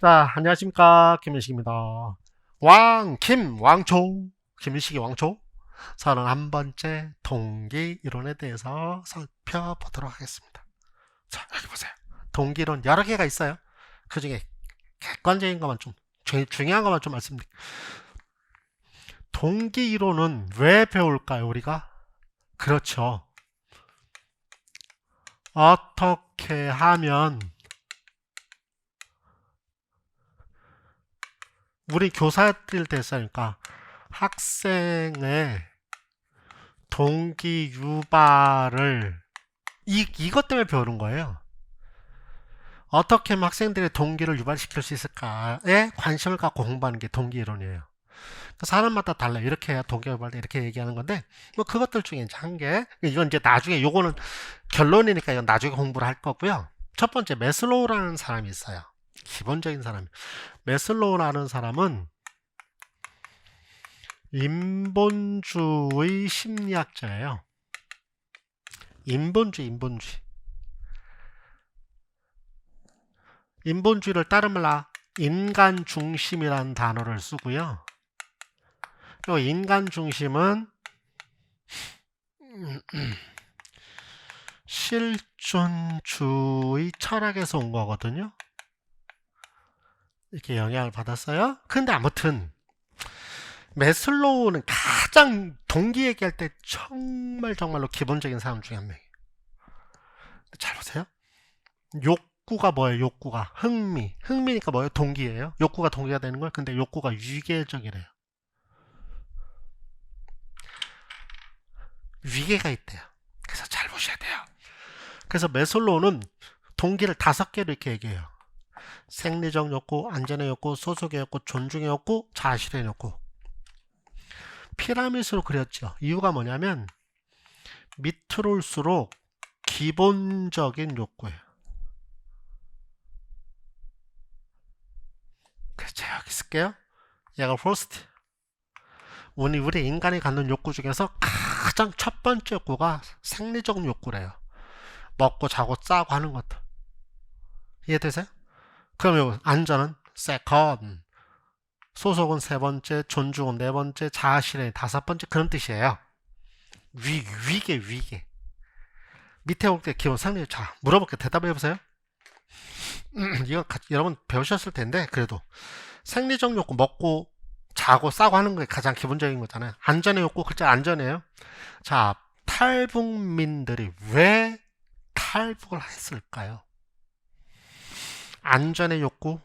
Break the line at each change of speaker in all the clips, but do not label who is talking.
자, 안녕하십니까. 김민식입니다. 왕, 김, 왕초. 김민식이 왕초. 31번째 동기 이론에 대해서 살펴보도록 하겠습니다. 자, 여기 보세요. 동기 이론 여러 개가 있어요. 그 중에 객관적인 것만 좀, 주- 중요한 것만 좀 말씀드릴게요. 동기 이론은 왜 배울까요, 우리가? 그렇죠. 어떻게 하면 우리 교사들 됐으니까 학생의 동기 유발을 이, 이것 때문에 배우는 거예요. 어떻게 학생들의 동기를 유발시킬 수 있을까에 관심을 갖고 공부하는 게 동기 이론이에요. 그 사람마다 달라요. 이렇게 해야 동기 유발 이렇게 얘기하는 건데 뭐 그것들 중에 이제 한 개. 이건 이제 나중에 요거는 결론이니까 이건 나중에 공부를 할 거고요. 첫 번째 메슬로우라는 사람이 있어요. 기본적인 사람. 메슬로우라는 사람은 인본주의 심리학자예요. 인본주의, 인본주의. 인본주의를 다른 말로 인간 중심이라는 단어를 쓰고요. 요 인간 중심은 실존주의 철학에서 온 거거든요. 이렇게 영향을 받았어요. 근데 아무튼 메슬로우는 가장 동기 얘기할 때 정말 정말로 기본적인 사람 중에 한 명이에요. 잘 보세요. 욕구가 뭐예요? 욕구가 흥미. 흥미니까 뭐예요? 동기예요. 욕구가 동기가 되는 걸. 근데 욕구가 위계적이래요. 위계가 있대요. 그래서 잘 보셔야 돼요. 그래서 메슬로우는 동기를 다섯 개로 이렇게 얘기해요. 생리적 욕구, 안전의 욕구, 소속의 욕구, 존중의 욕구, 자실의 욕구. 피라미드로 그렸죠. 이유가 뭐냐면 밑으로 올수록 기본적인 욕구예요. 제가 여기 쓸게요. 얘가 퍼스트. 우리 우리 인간이 갖는 욕구 중에서 가장 첫 번째 욕구가 생리적 욕구래요. 먹고 자고 싸고 하는 것들. 이해되세요? 요 안전은 세컨, 소속은 세 번째, 존중은 네 번째, 자아실현이 다섯 번째 그런 뜻이에요. 위 위계 위계. 밑에 올 때 기본 상리 자 물어볼게 대답해 보세요. 이거 가- 여러분 배우셨을 텐데 그래도 생리적 욕구 먹고 자고 싸고 하는 게 가장 기본적인 거잖아요. 안전의 욕구 글자 안전해요. 자 탈북민들이 왜 탈북을 했을까요? 안전의 욕구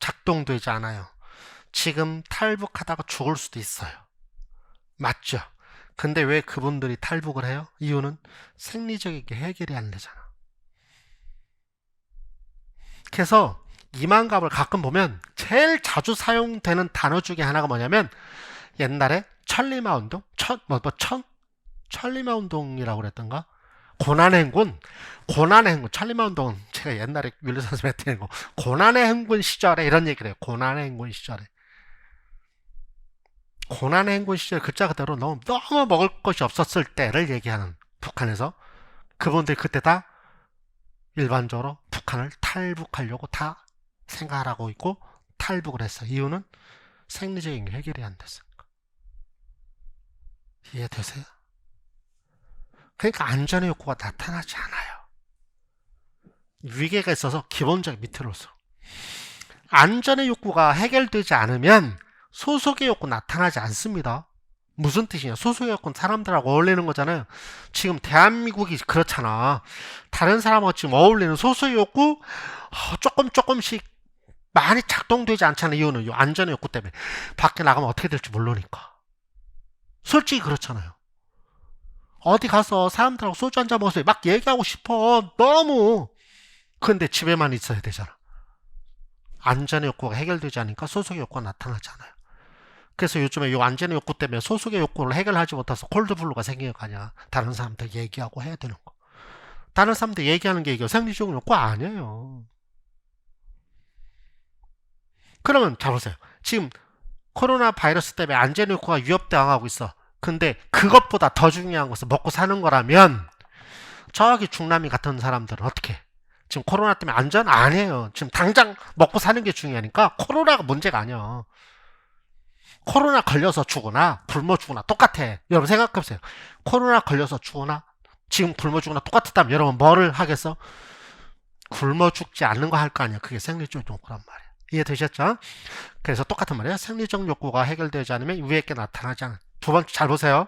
작동되지 않아요. 지금 탈북하다가 죽을 수도 있어요. 맞죠? 근데 왜 그분들이 탈북을 해요? 이유는 생리적이게 해결이 안 되잖아. 그래서 이만갑을 가끔 보면 제일 자주 사용되는 단어 중에 하나가 뭐냐면 옛날에 천리마 운동? 천, 뭐, 뭐, 천? 천리마 운동이라고 그랬던가? 고난의 행군? 고난의 행군. 천리마 운동은 제가 옛날에 윤리 선생님한테 거. 고난의 행군 시절에 이런 얘기를 해요. 고난의 행군 시절에. 고난의 행군 시절 글자 그대로 너무, 너무 먹을 것이 없었을 때를 얘기하는 북한에서 그분들이 그때 다 일반적으로 북한을 탈북하려고 다 생각하고 있고 탈북을 했어요. 이유는 생리적인 게 해결이 안 됐으니까. 이해되세요? 그러니까 안전의 욕구가 나타나지 않아요. 위계가 있어서 기본적인 밑으로서. 안전의 욕구가 해결되지 않으면 소속의 욕구 나타나지 않습니다. 무슨 뜻이냐? 소속의 욕구는 사람들하고 어울리는 거잖아요. 지금 대한민국이 그렇잖아. 다른 사람하고 지금 어울리는 소속의 욕구 어, 조금 조금씩 많이 작동되지 않잖아요. 이유는 이 안전의 욕구 때문에 밖에 나가면 어떻게 될지 모르니까. 솔직히 그렇잖아요. 어디 가서 사람들하고 소주 한 잔 먹어서 막 얘기하고 싶어. 너무. 근데 집에만 있어야 되잖아. 안전의 욕구가 해결되지 않으니까 소속의 욕구가 나타나지 않아요. 그래서 요즘에 이 안전의 욕구 때문에 소속의 욕구를 해결하지 못해서 콜드블루가 거 아니야. 다른 사람들 얘기하고 해야 되는 거. 다른 사람들 얘기하는 게 이게 생리적 욕구 아니에요. 그러면 자 보세요. 지금 코로나 바이러스 때문에 안전의 욕구가 위협당하고 있어. 근데 그것보다 더 중요한 것은 먹고 사는 거라면 저기 중남미 같은 사람들은 어떻게? 지금 코로나 때문에 안전 아니에요. 지금 당장 먹고 사는 게 중요하니까 코로나가 문제가 아니야. 코로나 걸려서 죽거나 굶어 죽거나 똑같아. 여러분 생각해보세요. 코로나 걸려서 죽거나 지금 굶어 죽거나 똑같았다면 여러분 뭐를 하겠어? 굶어 죽지 않는 거 할 거 아니야. 그게 생리적 욕구란 말이야. 이해되셨죠? 그래서 똑같은 말이에요. 생리적 욕구가 해결되지 않으면 위에 게 나타나지 않아. 두 번째 잘 보세요.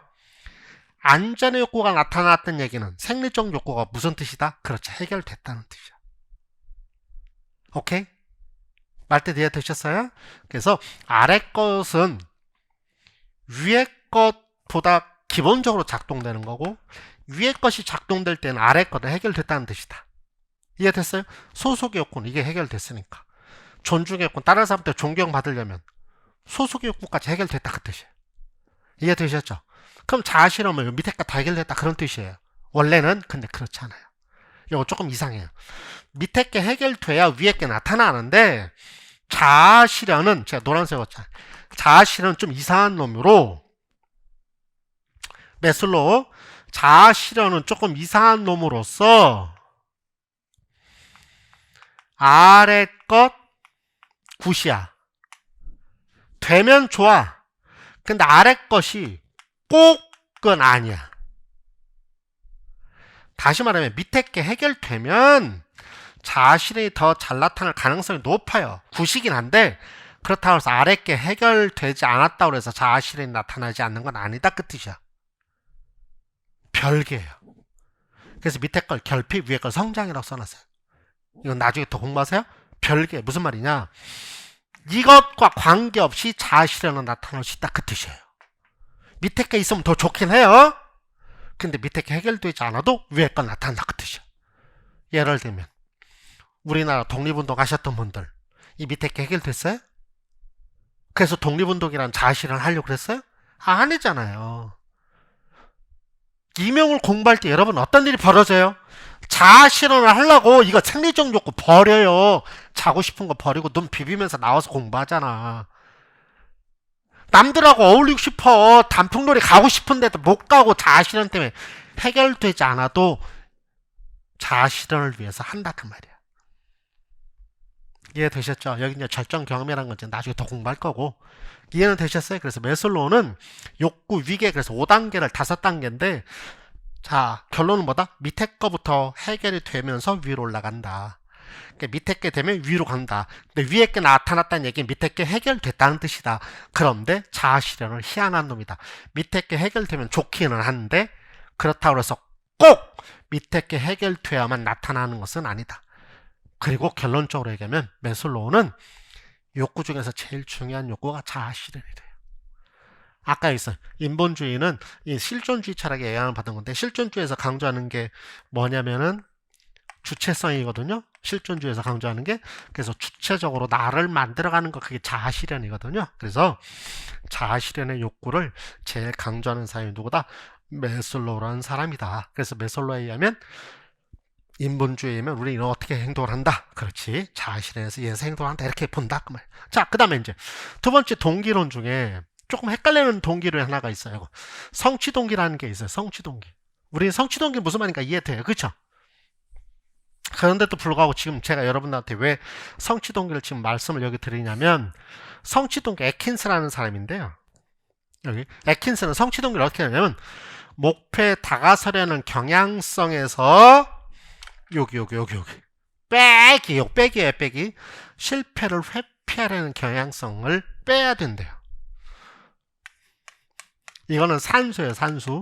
안전의 욕구가 나타났던 얘기는 생리적 욕구가 무슨 뜻이다? 그렇죠. 해결됐다는 뜻이야. 오케이? 말뜻 이해 되셨어요? 그래서 아래 것은 위에 것보다 기본적으로 작동되는 거고 위에 것이 작동될 때는 아래 것은 해결됐다는 뜻이다. 이해됐어요? 소속의 욕구는 이게 해결됐으니까. 존중의 욕구, 다른 사람한테 존경받으려면 소속의 욕구까지 해결됐다 그 뜻이에요. 이해되셨죠? 그럼 자아실험은 밑에 거다 해결됐다 그런 뜻이에요. 원래는 근데 그렇지 않아요. 이거 조금 이상해요. 밑에 게 해결돼야 위에 게 나타나는데 자아실현은 제가 노란색 왔잖아요. 자아실현은 좀 이상한 놈으로 메슬로 자아실현은 조금 이상한 놈으로서 아래 것 굿이야. 되면 좋아. 근데 아래 것이 꼭은 아니야. 다시 말하면 밑에 게 해결되면 자신이 더 잘 나타날 가능성이 높아요. 구시긴 한데 그렇다고 해서 아래 게 해결되지 않았다고 해서 자아실현이 나타나지 않는 건 아니다 그 뜻이야. 별개예요. 그래서 밑에 걸 결핍, 위에 걸 성장이라고 써놨어요. 이건 나중에 더 공부하세요. 별개 무슨 말이냐? 이것과 관계없이 자아실현은 나타날 수 있다 그 뜻이에요. 밑에 게 있으면 더 좋긴 해요. 근데 밑에 게 해결되지 않아도 위에 건 나타난다 그 뜻이야. 예를 들면 우리나라 독립운동 하셨던 분들 이 밑에 게 해결됐어요? 그래서 독립운동이란 자아실현 하려고 그랬어요? 아, 아니잖아요. 이명을 공부할 때 여러분 어떤 일이 벌어져요? 자아실현을 하려고 이거 생리적 욕구 버려요. 자고 싶은 거 버리고 눈 비비면서 나와서 공부하잖아. 남들하고 어울리고 싶어. 단풍놀이 가고 싶은데도 못 가고 자아실현 때문에 해결되지 않아도 자아실현을 위해서 한다 그 말이야. 이해되셨죠? 여기 이제 절정 경험이라는 건 나중에 더 공부할 거고 이해는 되셨어요? 그래서 메슬로우는 욕구 위계 그래서 5단계를 5단계인데 자 결론은 뭐다? 밑에 거부터 해결이 되면서 위로 올라간다. 그러니까 밑에 게 되면 위로 간다. 근데 위에 게 나타났다는 얘기는 밑에 게 해결됐다는 뜻이다. 그런데 자아실현을 희한한 놈이다. 밑에 게 해결되면 좋기는 한데 그렇다고 해서 꼭 밑에 게 해결돼야만 나타나는 것은 아니다. 그리고 결론적으로 얘기하면 메슬로우는 욕구 중에서 제일 중요한 욕구가 자아실현이 돼요. 아까 있어 인본주의는 이 실존주의 철학에 영향을 받은 건데 실존주의에서 강조하는 게 뭐냐면은 주체성이거든요. 실존주의에서 강조하는 게 그래서 주체적으로 나를 만들어가는 거 그게 자아실현이거든요. 그래서 자아실현의 욕구를 제일 강조하는 사람이 누구다? 메슬로우라는 사람이다. 그래서 메슬로우에 의하면 인본주의면 우리는 어떻게 행동을 한다. 그렇지. 자아실현에서 얘에서 행동을 한다. 이렇게 본다. 그 말. 자, 그 다음에 이제 두 번째 동기론 중에 조금 헷갈리는 동기론 하나가 있어요. 성취 동기라는 게 있어요. 성취 동기. 우리 성취 동기 무슨 말인가 이해돼요. 그렇죠? 그런데도 불구하고 지금 제가 여러분들한테 왜 성취 동기를 지금 말씀을 여기 드리냐면 성취 동기 에킨스라는 사람인데요. 여기 에킨스는 성취 동기를 어떻게 하냐면 목표에 다가서려는 경향성에서 여기 여기 여기 여기 빼기 요 빼기예요 빼기 실패를 회피하려는 경향성을 빼야 된대요. 이거는 산수예요 산수.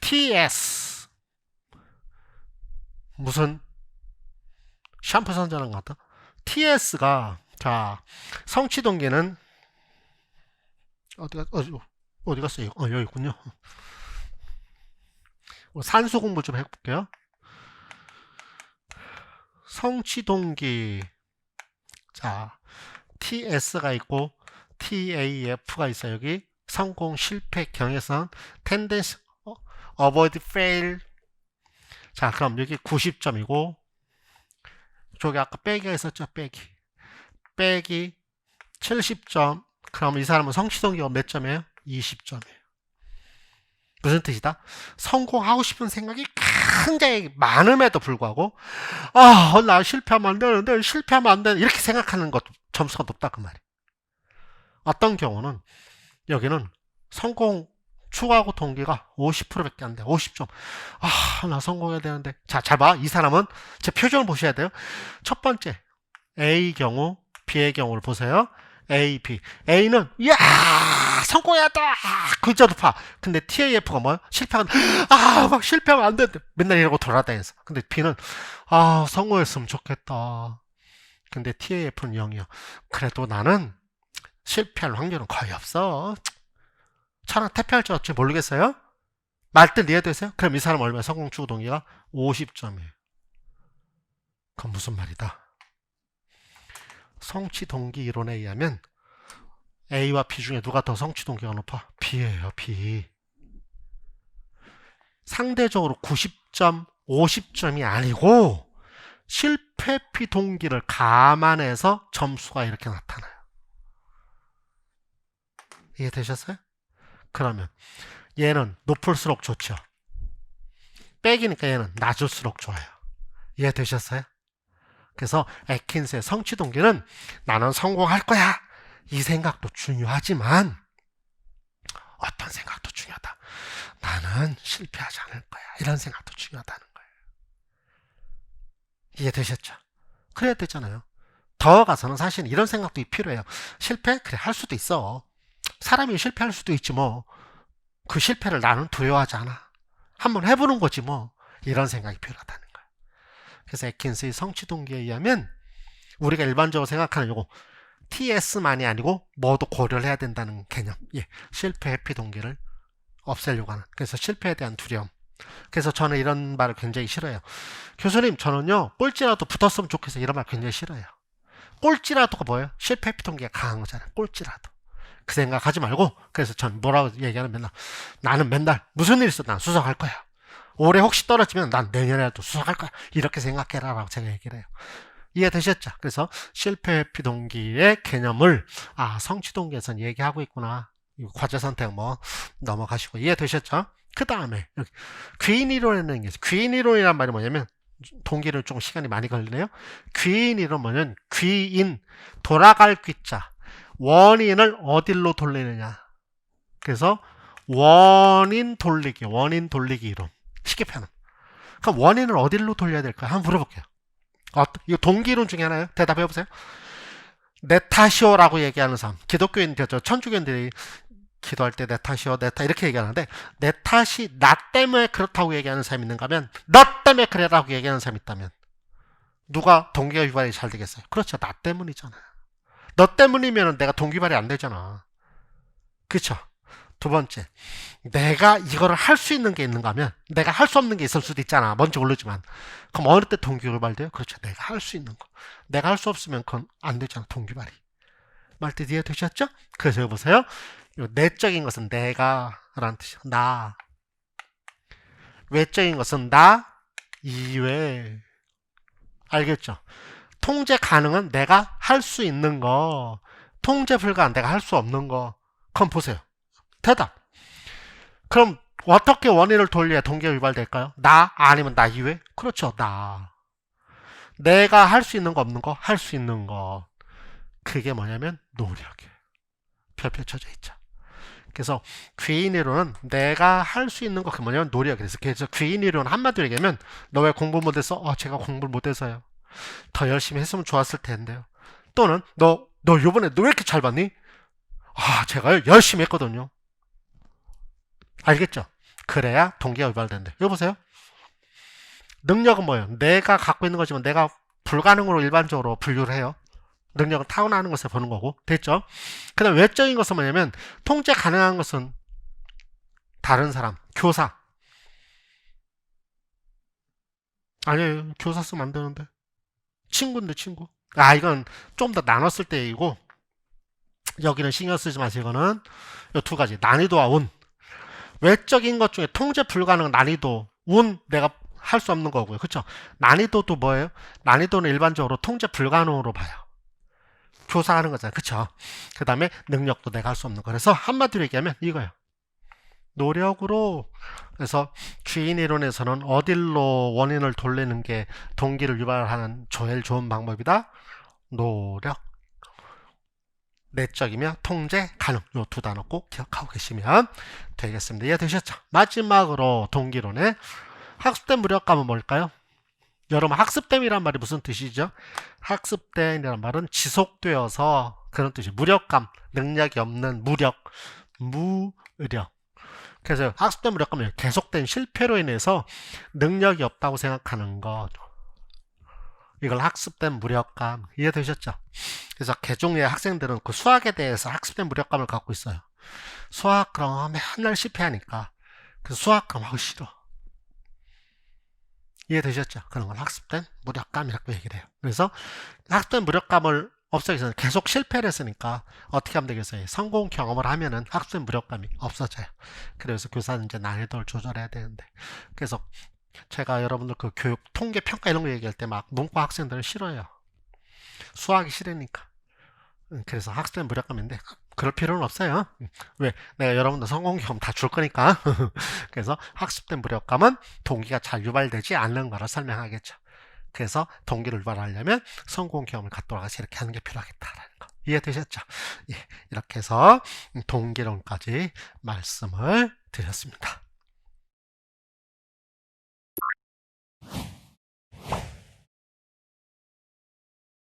TS 무슨 샴푸 선전한 것 같다. TS가 자 성취 동기는 어디가 어디 어디 갔어요? 어 여기 있군요. 산수 공부 좀 해볼게요. 성취 동기 자 TS가 있고 TAF가 있어요. 여기 성공 실패 경외선 텐dency 어, avoid fail 자 그럼 여기 90점이고 저기 아까 빼기가 있었죠 빼기 빼기 70점 그럼 이 사람은 성취 동기가 몇 점이에요? 20점이에요. 무슨 뜻이다? 성공하고 싶은 생각이 굉장히 많음에도 불구하고 아, 나 실패하면 안 되는데 실패하면 안 되는데 이렇게 생각하는 것 점수가 높다 그 말이야. 어떤 경우는 여기는 성공 추구하고 동기가 50%밖에 안 돼. 50점. 아, 나 성공해야 되는데. 자, 잘 봐. 이 사람은 제 표정을 보셔야 돼요. 첫 번째 A 경우, B의 경우를 보세요. A, B. A는 야 성공해야 돼. 그저 높아. 근데 TAF가 뭐야? 실패하면 아, 막 실패하면 안 되는데 맨날 이러고 돌아다녔어. 근데 B는 아, 성공했으면 좋겠다. 근데 TAF는 0이야. 그래도 나는 실패할 확률은 거의 없어. 차라리 퇴폐할지 어찌 모르겠어요? 말뜻 이해되세요? 그럼 이 사람 얼마야? 성공 추구 동기가 50점이에요. 그건 무슨 말이다? 성취 동기 이론에 의하면 A와 B 중에 누가 더 성취 동기가 높아? B예요, B. 상대적으로 90점, 50점이 아니고 실패 피 동기를 감안해서 점수가 이렇게 나타나요. 이해되셨어요? 그러면 얘는 높을수록 좋죠. 백이니까 얘는 낮을수록 좋아요. 이해되셨어요? 그래서 에킨스의 성취 동기는 나는 성공할 거야. 이 생각도 중요하지만 어떤 생각도 중요하다. 나는 실패하지 않을 거야. 이런 생각도 중요하다는 거예요. 이해되셨죠? 그래야 되잖아요. 더 가서는 사실 이런 생각도 필요해요. 실패? 그래, 할 수도 있어. 사람이 실패할 수도 있지 뭐. 그 실패를 나는 두려워하지 않아. 한번 해보는 거지 뭐. 이런 생각이 필요하다는 거예요. 그래서 에킨스의 성취 동기에 의하면 우리가 일반적으로 생각하는 요거 TS만이 아니고 뭐도 고려를 해야 된다는 개념. 예. 실패 회피 동기를 없애려고 하는. 그래서 실패에 대한 두려움. 그래서 저는 이런 말을 굉장히 싫어해요. 교수님, 저는요, 꼴찌라도 붙었으면 좋겠어요. 이런 말 굉장히 싫어해요. 꼴찌라도가 뭐예요? 실패 회피 동기가 강한 거잖아요. 꼴찌라도. 그 생각하지 말고, 그래서 전 뭐라고 얘기하는 맨날, 나는 맨날 무슨 일 있어? 난 수석할 거야. 올해 혹시 떨어지면 난 내년에라도 수석할 거야. 이렇게 생각해라. 라고 제가 얘기를 해요. 이해되셨죠? 그래서 실패 회피 동기의 개념을 아 성취 동기에선 얘기하고 있구나. 과제 선택 뭐 넘어가시고 이해되셨죠? 그 다음에 귀인 이론에는 게. 귀인 이론이란 말이 뭐냐면 동기를 조금 시간이 많이 걸리네요. 귀인 이론 뭐냐면 귀인 돌아갈 귀자 원인을 어디로 돌리느냐. 그래서 원인 돌리기 원인 돌리기 이론 쉽게 표현. 그럼 원인을 어디로 돌려야 될까? 한번 물어볼게요. 어, 이거 동기론 중에 하나요? 대답해 보세요. 내 탓이오라고 얘기하는 사람. 기독교인들, 저 천주교인들이 기도할 때내 탓, 이렇게 얘기하는데, 내 탓이 나 때문에 그렇다고 얘기하는 사람이 있는가 하면, 너 때문에 그래라고 얘기하는 사람이 있다면, 누가 동기가 유발이 잘 되겠어요? 그렇죠. 나 때문이잖아요. 너 때문이면 내가 동기발이 안 되잖아. 그쵸? 두 번째, 내가 이거를 할 수 있는 게 있는가 하면 내가 할 수 없는 게 있을 수도 있잖아. 뭔지 모르지만. 그럼 어느 때 동기발돼요? 그렇죠. 내가 할 수 있는 거. 내가 할 수 없으면 그건 안 되잖아. 동기발이. 말뜻 이해되셨죠? 그래서 여보세요. 요 내적인 것은 내가 라는 뜻이야. 나. 외적인 것은 나 이외. 알겠죠? 통제 가능은 내가 할 수 있는 거. 통제 불가한 내가 할 수 없는 거. 그럼 보세요. 대답. 그럼 어떻게 원인을 돌려야 동기가 유발될까요? 나 아니면 나 이외? 그렇죠. 나. 내가 할 수 있는 거 없는 거? 할 수 있는 거. 그게 뭐냐면 노력이에요. 별표 쳐져 있죠. 그래서 귀인이론은 내가 할 수 있는 거 그 뭐냐면 노력이에요. 그래서 귀인이론 한마디로 얘기하면 너 왜 공부 못해서? 어, 제가 공부를 못해서요. 더 열심히 했으면 좋았을 텐데요. 또는 너, 너 요번에 너 왜 이렇게 잘 봤니? 아, 제가 열심히 했거든요. 알겠죠? 그래야 동기가 유발된대. 여기 보세요. 능력은 뭐예요? 내가 갖고 있는 거지만 내가 불가능으로 일반적으로 분류를 해요. 능력은 타고나는 것을 보는 거고. 됐죠? 그 다음 외적인 것은 뭐냐면 통제 가능한 것은 다른 사람, 교사. 아니에요. 교사 쓰면 안 되는데. 친구인데 친구. 아 이건 좀 더 나눴을 때이고 여기는 신경 쓰지 마세요. 이거는 이 두 가지 난이도와 운. 외적인 것 중에 통제 불가능 난이도, 운 내가 할 수 없는 거고요. 그렇죠? 난이도도 뭐예요? 난이도는 일반적으로 통제 불가능으로 봐요. 교사하는 거잖아요. 그렇죠? 그 다음에 능력도 내가 할 수 없는 거. 그래서 한마디로 얘기하면 이거예요. 노력으로 그래서 주인 이론에서는 어딜로 원인을 돌리는 게 동기를 유발하는 제일 좋은 방법이다. 노력. 내적이며 통제, 가능. 요 두 단어 꼭 기억하고 계시면 되겠습니다. 이해되셨죠? 마지막으로 동기론의 학습된 무력감은 뭘까요? 여러분 학습됨이란 말이 무슨 뜻이죠? 학습됨이란 말은 지속되어서 그런 뜻이 무력감, 능력이 없는 무력, 무력. 그래서 학습된 무력감은 계속된 실패로 인해서 능력이 없다고 생각하는 것. 이걸 학습된 무력감 이해되셨죠? 그래서 개종의 학생들은 그 수학에 대해서 학습된 무력감을 갖고 있어요. 수학 그럼 맨날 실패하니까 그 수학 그럼 하기 싫어. 이해되셨죠? 그런 건 학습된 무력감이라고 얘기를 해요. 그래서 학습된 무력감을 위해서 계속 실패를 했으니까 어떻게 하면 되겠어요? 성공 경험을 하면은 학습된 무력감이 없어져요. 그래서 교사는 이제 난이도를 조절해야 되는데. 그래서 제가 여러분들 그 교육 통계 평가 이런 거 얘기할 때 막 문과 학생들은 싫어요. 수학이 싫으니까. 음, 그래서 학습된 무력감인데 그럴 필요는 없어요. 음, 왜? 내가 여러분들 성공 경험 다 줄 거니까. 그래서 학습된 무력감은 동기가 잘 유발되지 않는 거라 설명하겠죠. 그래서 동기를 유발하려면 성공 경험을 갖도록 하시 이렇게 하는 게 필요하겠다라는 거. 이해되셨죠? 예, 이렇게 해서 동기론까지 말씀을 드렸습니다.